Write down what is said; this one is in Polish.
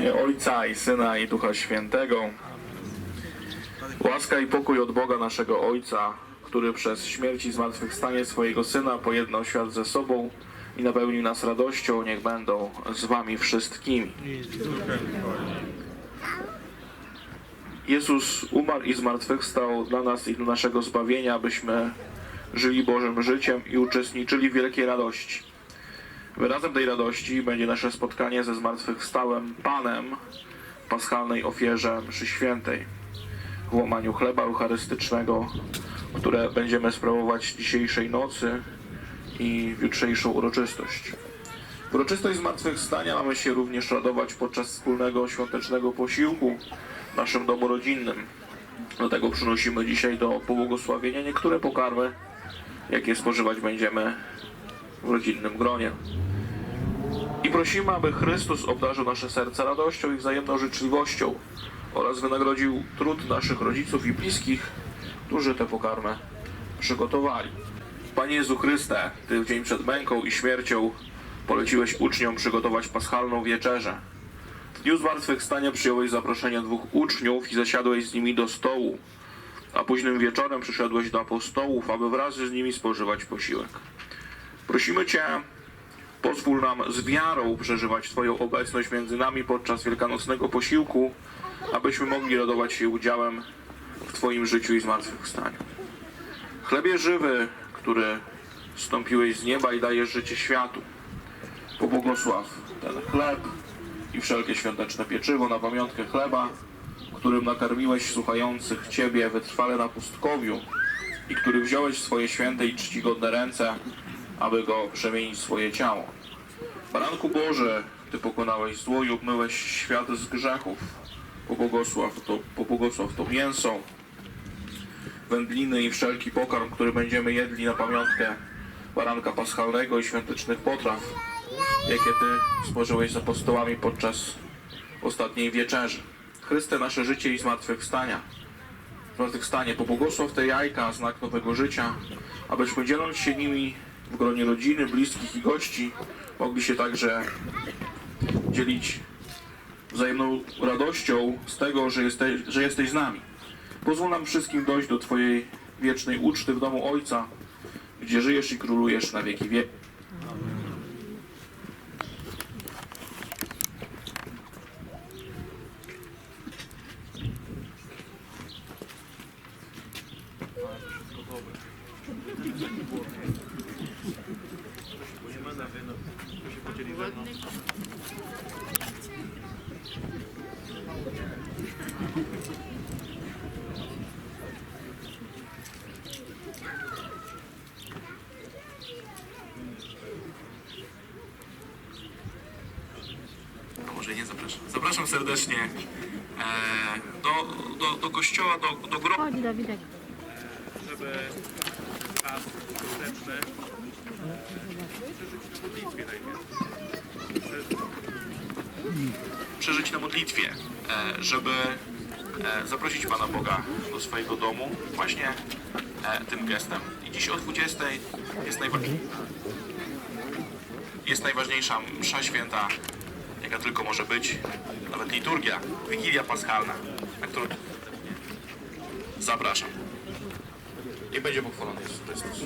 imię Ojca i Syna i Ducha Świętego. Łaska i pokój od Boga naszego Ojca, który przez śmierć i zmartwychwstanie swojego Syna pojednał świat ze sobą i napełnił nas radością, niech będą z wami wszystkimi. Jezus umarł i zmartwychwstał dla nas i dla naszego zbawienia, abyśmy żyli Bożym życiem i uczestniczyli w wielkiej radości. Wyrazem tej radości będzie nasze spotkanie ze zmartwychwstałym Panem paschalnej ofierze mszy świętej, w łamaniu chleba eucharystycznego, które będziemy sprawować dzisiejszej nocy i w jutrzejszą uroczystość. Uroczystość zmartwychwstania mamy się również radować podczas wspólnego świątecznego posiłku w naszym domu rodzinnym. Dlatego przynosimy dzisiaj do pobłogosławienia niektóre pokarmy, jakie spożywać będziemy w rodzinnym gronie. Prosimy, aby Chrystus obdarzył nasze serca radością i wzajemną życzliwością oraz wynagrodził trud naszych rodziców i bliskich, którzy tę pokarmę przygotowali. Panie Jezu Chryste, Ty w dzień przed męką i śmiercią poleciłeś uczniom przygotować paschalną wieczerzę. W dniu zmartwychwstania przyjąłeś zaproszenie dwóch uczniów i zasiadłeś z nimi do stołu, a późnym wieczorem przyszedłeś do apostołów, aby wraz z nimi spożywać posiłek. Prosimy Cię, pozwól nam z wiarą przeżywać Twoją obecność między nami podczas wielkanocnego posiłku, abyśmy mogli radować się udziałem w Twoim życiu i zmartwychwstaniu. Chlebie żywy, który zstąpiłeś z nieba i dajesz życie światu, pobłogosław ten chleb i wszelkie świąteczne pieczywo na pamiątkę chleba, którym nakarmiłeś słuchających Ciebie wytrwale na pustkowiu i który wziąłeś w swoje święte i czcigodne ręce, aby go przemienić w swoje ciało. Baranku Boże, Ty pokonałeś zło i obmyłeś świat z grzechów. Pobłogosław to, pobłogosław to mięso, wędliny i wszelki pokarm, który będziemy jedli na pamiątkę baranka paschalnego i świątecznych potraw, jakie Ty spożyłeś z apostołami podczas ostatniej wieczerzy. Chryste, nasze życie i zmartwychwstania. Zmartwychwstanie, pobłogosław te jajka, znak nowego życia, abyśmy dzieląc się nimi w gronie rodziny, bliskich i gości, mogli się także dzielić wzajemną radością z tego, że jesteś, że jesteś z nami. Pozwól nam wszystkim dojść do Twojej wiecznej uczty w domu Ojca, gdzie żyjesz i królujesz na wieki wieków. A może nie zapraszam. Zapraszam serdecznie e, do, do, do kościoła, do, do grobu. Chodź Dawidek. żeby czas wsteczny przeżyć na modlitwie e, żeby e, zaprosić Pana Boga do swojego domu właśnie e, tym gestem. I dziś o 20 jest, najwa- jest najważniejsza msza święta, jaka tylko może być, nawet liturgia, Wigilia Paschalna, na którą zapraszam. Niech będzie pochwalony Jezus Chrystus.